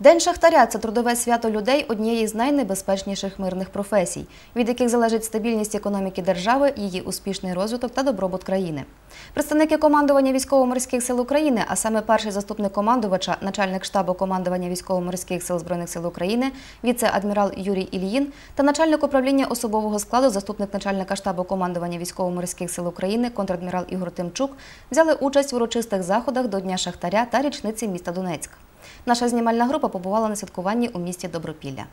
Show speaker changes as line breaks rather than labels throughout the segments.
День шахтаря це трудове свято людей однієї з найнебезпечніших мирних професій, від яких залежить стабільність економіки держави, її успішний розвиток та добробут країни. Представники командування військово-морських сил України, а саме перший заступник командувача, начальник штабу командування військово-морських сил збройних сил України, віце-адмірал Юрій Ільїн та начальник управління особового складу, заступник начальника штабу командування військово-морських сил України, контрадмірал Ігор Тимчук, взяли участь в урочистих заходах до Дня шахтаря та річниці міста Донецьк. Наша знімальна група побувала на святкуванні у місті Добропілля.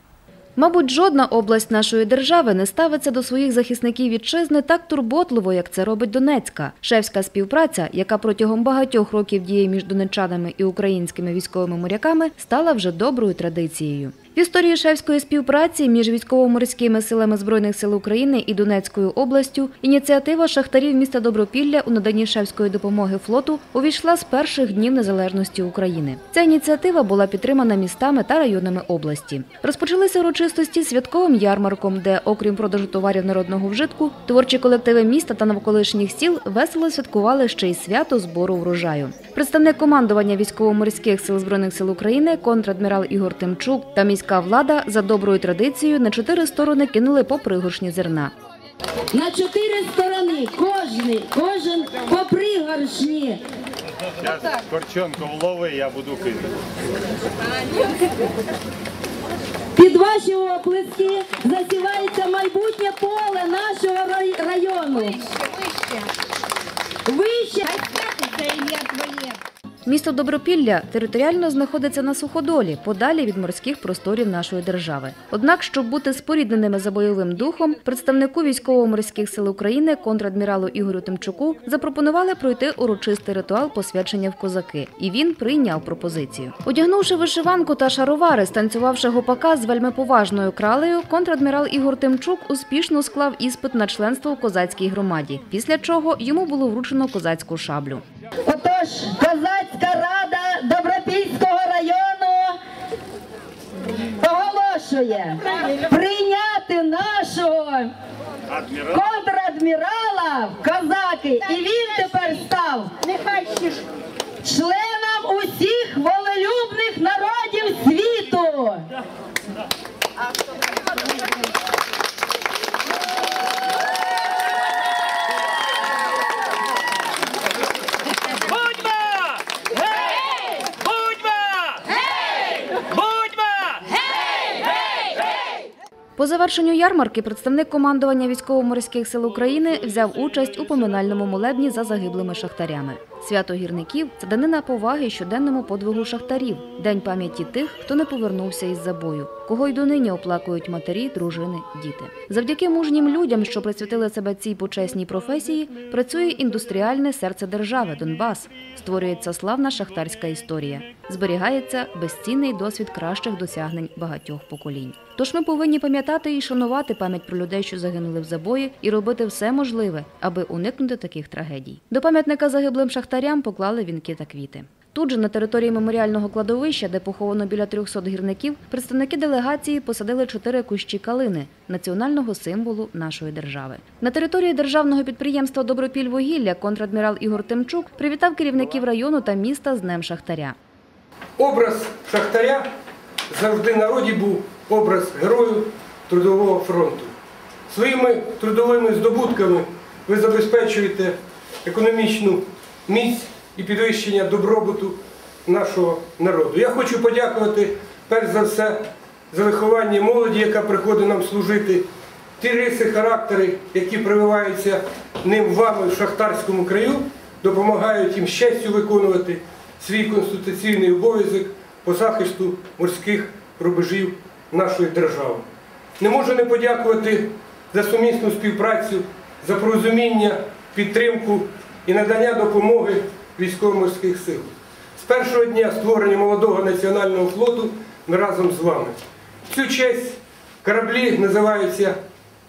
Мабуть, жодна область нашої держави не ставиться до своїх захисників вітчизни так турботливо, як це робить Донецька. Шевська співпраця, яка протягом багатьох років діє між донечанами і українськими військовими моряками, стала вже доброю традицією. В історії шефської співпраці між військово-морськими силами збройних сил України і Донецькою областю ініціатива шахтарів міста Добропілля у наданні шефської допомоги флоту увійшла з перших днів незалежності України. Ця ініціатива була підтримана містами та районами області. Розпочалися урочистості святковим ярмарком, де, окрім продажу товарів народного вжитку, творчі колективи міста та навколишніх сіл весело святкували ще й свято збору врожаю. Представник командування військово-морських сил збройних сил України, контрадмірал Ігор Тимчук та міська влада за доброю традицією на чотири сторони кинули по пригоршні зерна.
На чотири сторони кожний, кожен по пригоршні.
Зараз корчонку влови, я буду кидати.
Під ваші оплески засівається майбутнє поле нашого рай- району. Вище.
Місто Добропілля територіально знаходиться на суходолі, подалі від морських просторів нашої держави. Однак, щоб бути спорідненими за бойовим духом, представнику військово-морських сил України, контрадміралу Ігорю Тимчуку, запропонували пройти урочистий ритуал посвячення в козаки, і він прийняв пропозицію. Одягнувши вишиванку та шаровари, станцювавши гопака з вельми поважною кралею, контрадмірал Ігор Тимчук успішно склав іспит на членство у козацькій громаді. Після чого йому було вручено козацьку шаблю.
Отож, козацька рада Добропільського району оголошує прийняти нашого контрадмірала в козаки. І він тепер став членом усіх волелюбних народів
Завершенню ярмарки представник командування військово-морських сил України взяв участь у поминальному молебні за загиблими шахтарями. Свято гірників це данина поваги щоденному подвигу шахтарів, день пам'яті тих, хто не повернувся із забою, кого й донині оплакують матері, дружини, діти. Завдяки мужнім людям, що присвятили себе цій почесній професії, працює індустріальне серце держави Донбас. Створюється славна шахтарська історія. Зберігається безцінний досвід кращих досягнень багатьох поколінь. Тож ми повинні пам'ятати і шанувати пам'ять про людей, що загинули в забої, і робити все можливе, аби уникнути таких трагедій. До пам'ятника загиблим шахтарям поклали вінки та квіти. Тут же на території меморіального кладовища, де поховано біля 300 гірників, представники делегації посадили чотири кущі калини національного символу нашої держави. На території державного підприємства Добропільвугілля контрадмірал Ігор Тимчук привітав керівників району та міста з Днем Шахтаря.
Образ Шахтаря завжди народі був образ герою Трудового фронту. Своїми трудовими здобутками ви забезпечуєте економічну міць і підвищення добробуту нашого народу. Я хочу подякувати перш за все за виховання молоді, яка приходить нам служити, ті риси, характери, які прививаються ним вами в шахтарському краю, допомагають їм з честю виконувати свій конституційний обов'язок по захисту морських рубежів нашої держави. Не можу не подякувати за сумісну співпрацю, за порозуміння, підтримку і надання допомоги військово-морських сил. З першого дня створення молодого національного флоту ми разом з вами. В цю честь кораблі називаються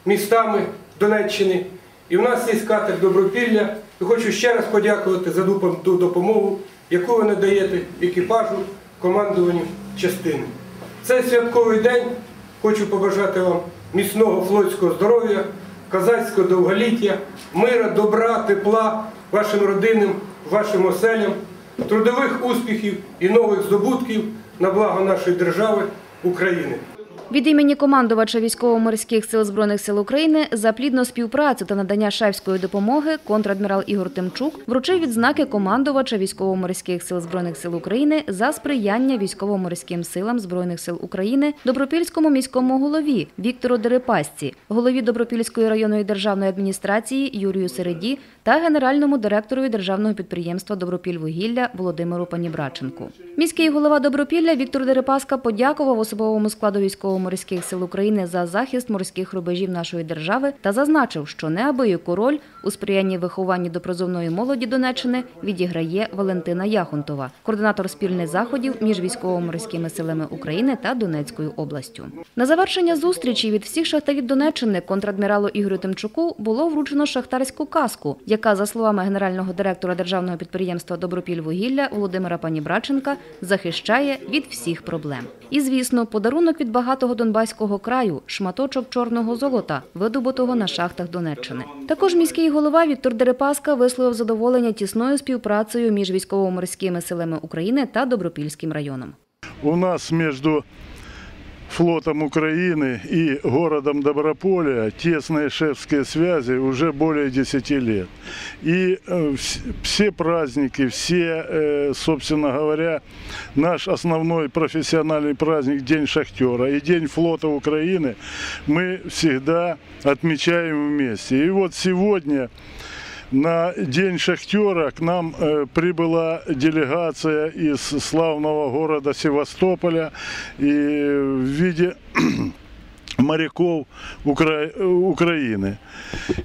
містами Донеччини. І в нас є катер Добропілля. І хочу ще раз подякувати за ту допомогу, яку ви надаєте екіпажу, командуванню частини. Цей святковий день хочу побажати вам міцного флотського здоров'я, козацького довголіття, мира, добра, тепла вашим родинам, вашим оселям, трудових успіхів і нових здобутків на благо нашої держави України.
Від імені командувача військово-морських сил збройних сил України за плідну співпрацю та надання шефської допомоги контрадмірал Ігор Тимчук вручив відзнаки командувача військово-морських сил збройних сил України за сприяння військово-морським силам збройних сил України Добропільському міському голові Віктору Дерипасці, голові Добропільської районної державної адміністрації Юрію Середі та генеральному директору державного підприємства Добропільвугілля Володимиру Панібраченку. Міський голова Добропілля Віктор Дерипаска подякував особовому складу військово-морських сил України за захист морських рубежів нашої держави та зазначив, що неабияку роль у сприянні вихованні до призовної молоді Донеччини відіграє Валентина Яхонтова, координатор спільних заходів між військово-морськими силами України та Донецькою областю. На завершення зустрічі від всіх шахтарів Донеччини контрадміралу Ігорю Тимчуку було вручено шахтарську каску, яка, за словами генерального директора державного підприємства Добропільвугілля Володимира Панібраченка, захищає від всіх проблем. І, звісно, подарунок від багатого донбаського краю шматочок чорного золота, видобутого на шахтах Донеччини. Також міський голова Віктор Дерипаска висловив задоволення тісною співпрацею між військово-морськими силами України та Добропільським районом.
У нас между флотом Украины и городом Доброполя тесные шефские связи уже более 10 лет. И э, вс- все праздники, все, э, собственно говоря, наш основной профессиональный праздник День шахтера и День флота Украины мы всегда отмечаем вместе. И вот сегодня на День шахтера к нам э, прибыла делегация из славного города Севастополя. И в виде моряков Укра- Украины.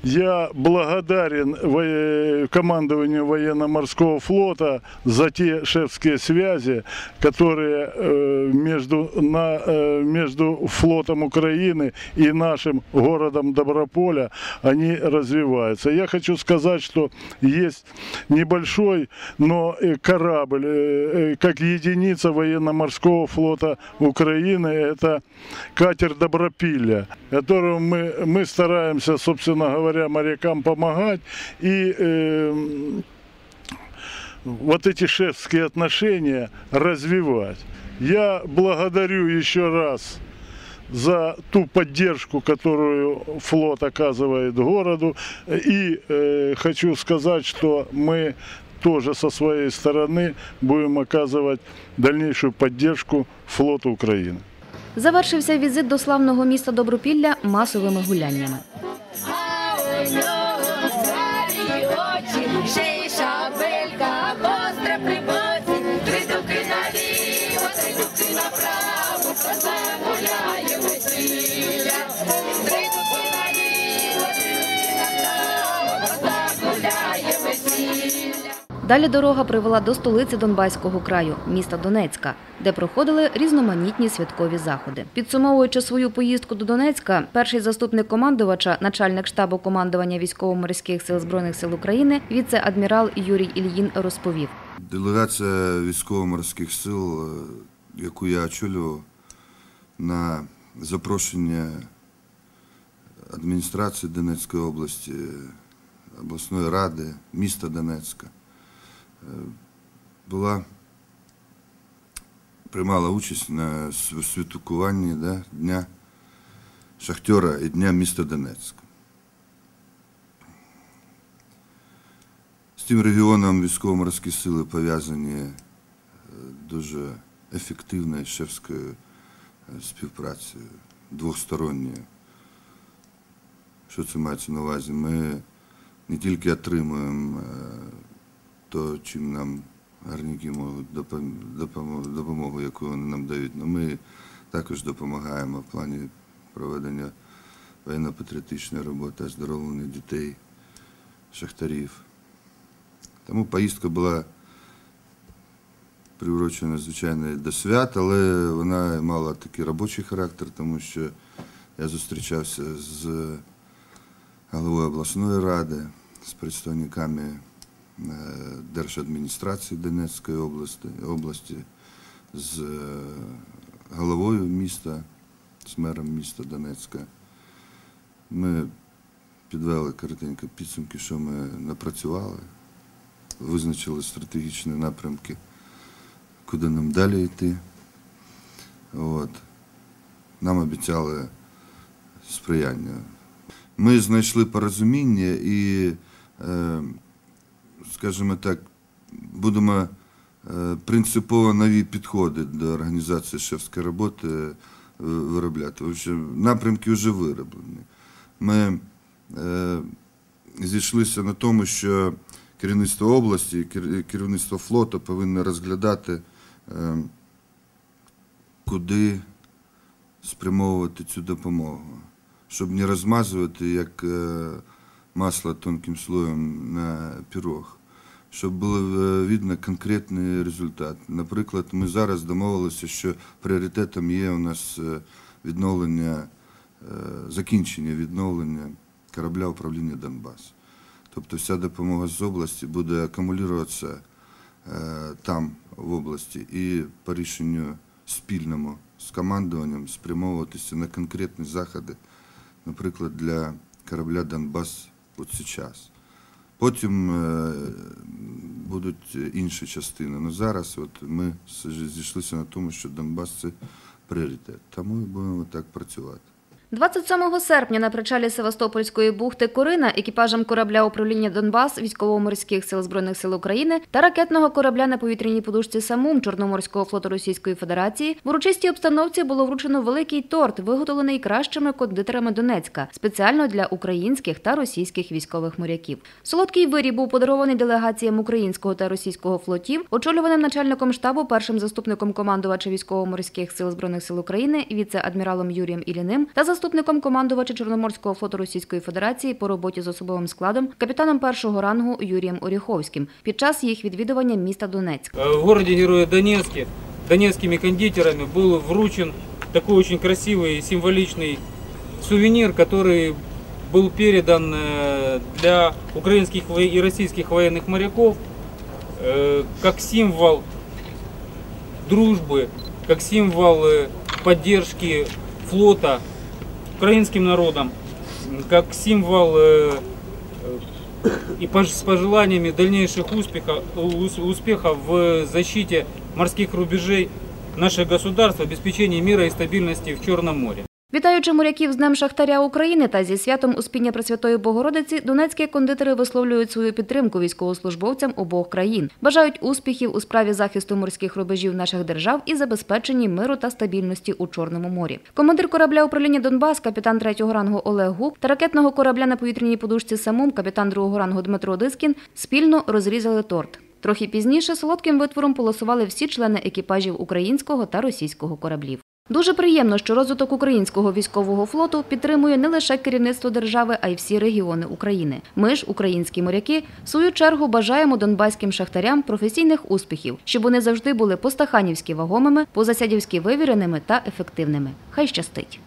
Я благодарен во- командованию военно-морского флота за те шефские связи, которые э, между, на, э, между флотом Украины и нашим городом Доброполя они развиваются. Я хочу сказать, что есть небольшой, но э, корабль, э, э, как единица военно-морского флота Украины, это катер Добропилля, которым мы, мы стараемся, собственно говоря, морякам помогать и э, вот эти шефские отношения развивать. Я благодарю еще раз за ту поддержку, которую флот оказывает городу. И э, хочу сказать, что мы тоже со своей стороны будем оказывать дальнейшую поддержку флоту Украины.
Завершився візит до славного міста Добропілля масовими гуляннями.
А у нього очі, ще шабелька
Далі дорога привела до столиці Донбаського краю, міста Донецька, де проходили різноманітні святкові заходи. Підсумовуючи свою поїздку до Донецька, перший заступник командувача, начальник штабу командування військово-морських сил збройних сил України, віце-адмірал Юрій Ільїн розповів.
Делегація військово-морських сил, е, яку я очолював, на запрошення адміністрації Донецької області, обласної ради, міста Донецька, е, була, приймала участь на святкуванні да, Дня Шахтера і Дня міста Донецька. З тим регіоном військово-морські сили пов'язані е, дуже ефективною шефською е, співпрацею, двосторонньою. Що це мається на увазі? Ми не тільки отримуємо е, то, чим нам гарники можуть допом- допомо- допомогу, яку вони нам дають, але ми також допомагаємо в плані проведення воєнно-патріотичної роботи, оздоровлення дітей, шахтарів. Тому поїздка була приурочена, звичайно, до свят, але вона мала такий робочий характер, тому що я зустрічався з головою обласної ради, з представниками держадміністрації Донецької області, області з е, головою міста, з мером міста Донецька. Ми підвели коротенько підсумки, що ми напрацювали визначили стратегічні напрямки, куди нам далі йти. От. Нам обіцяли сприяння. Ми знайшли порозуміння і, е, скажімо так, будемо е, принципово нові підходи до організації шефської роботи е, виробляти. Напрямки вже вироблені. Ми е, зійшлися на тому, що керівництво області, керівництво флоту повинно розглядати, куди спрямовувати цю допомогу, щоб не розмазувати як масло тонким слоєм на пірог, щоб було е, видно конкретний результат. Наприклад, ми зараз домовилися, що пріоритетом є у нас е, відновлення, е, закінчення відновлення корабля управління Донбас. Тобто вся допомога з області буде акумулюватися там, в області, і по рішенню спільному з командуванням спрямовуватися на конкретні заходи, наприклад, для корабля Донбас от зараз. Потім е, будуть інші частини. Ну зараз от ми зійшлися на тому, що Донбас це пріоритет. Тому і будемо так працювати.
27 серпня на причалі Севастопольської бухти Корина екіпажем корабля управління Донбас військово-морських сил збройних сил України та ракетного корабля на повітряній подушці Самум Чорноморського флоту Російської Федерації в урочистій обстановці було вручено великий торт, виготовлений кращими кондитерами Донецька, спеціально для українських та російських військових моряків. Солодкий виріб був подарований делегаціям українського та російського флотів, очолюваним начальником штабу, першим заступником командувача військово-морських сил збройних сил України, віце-адміралом Юрієм Іліним та заступником командувача Чорноморського флоту Російської Федерації по роботі з особовим складом, капітаном першого рангу Юрієм Оріховським під час їх відвідування міста Донецьк.
Э, В городе Героя Донецке донецкими кондитерами был вручен такой очень красивый и символичный сувенир, который был передан э, для украинских во- и российских военных моряков э, как символ дружбы, как символ э, поддержки флота украинским народом, как символ э, э, и с пожеланиями дальнейших успехов, ус- успехов в защите морских рубежей нашего государства, обеспечении мира и стабильности в Черном море.
Вітаючи моряків з Днем Шахтаря України та зі святом Успіння Пресвятої Богородиці, донецькі кондитери висловлюють свою підтримку військовослужбовцям обох країн, бажають успіхів у справі захисту морських рубежів наших держав і забезпеченні миру та стабільності у Чорному морі. Командир корабля управління Донбас, капітан третього рангу Олег Гук та ракетного корабля на повітряній подушці Самум, капітан другого рангу Дмитро Дискін спільно розрізали торт. Трохи пізніше солодким витвором полосували всі члени екіпажів українського та російського кораблів. Дуже приємно, що розвиток українського військового флоту підтримує не лише керівництво держави, а й всі регіони України. Ми ж, українські моряки, в свою чергу бажаємо донбаським шахтарям професійних успіхів, щоб вони завжди були постаханівськи вагомими, позасядівськи вивіреними та ефективними. Хай щастить!